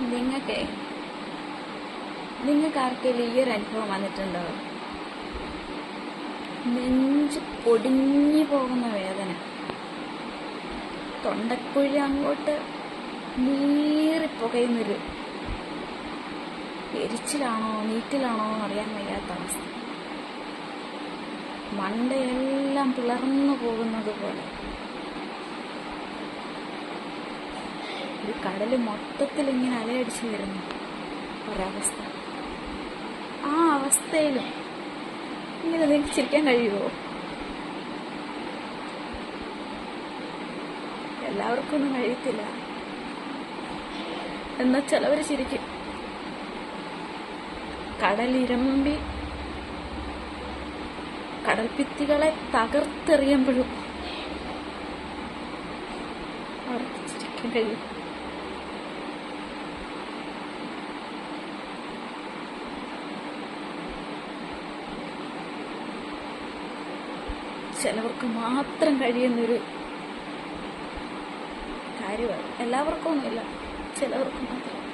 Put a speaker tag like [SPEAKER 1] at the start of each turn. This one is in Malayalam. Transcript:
[SPEAKER 1] നിങ്ങൾക്കേ നിങ്ങൾക്ക് ആർക്കെങ്കിലും ഈ ഒരു അനുഭവം വന്നിട്ടുണ്ടോ? നെഞ്ച് പൊടിഞ്ഞു പോകുന്ന വേദന. തൊണ്ടക്കുഴി അങ്ങോട്ട് നീറി പുകയുന്നൊരു എരിച്ചിലാണോ നീറ്റിലാണോ എന്നറിയാൻ വയ്യാത്ത അവസ്ഥ. മണ്ടയെല്ലാം പിളർന്നു പോകുന്നത് പോലെ. ഒരു കടൽ മൊത്തത്തിൽ ഇങ്ങനെ അലയടിച്ചു വരുന്നു. ഒരവസ്ഥ. ആ അവസ്ഥയിലും ഇങ്ങനെ നിങ്ങൾക്ക് ചിരിക്കാൻ കഴിയുമോ എല്ലാവർക്കും ഒന്നും കഴിയത്തില്ല. എന്നാൽ ചിലവർ ചിരിക്കും. കടലിരമ്പി കടൽഭിത്തികളെ തകർത്തെറിയുമ്പോഴും അവർക്ക് ചിരിക്കാൻ കഴിയും. ചിലവർക്ക് മാത്രം കഴിയുന്നൊരു കാര്യമാണ്. എല്ലാവർക്കും ഒന്നുമില്ല. ചിലവർക്ക് മാത്രം.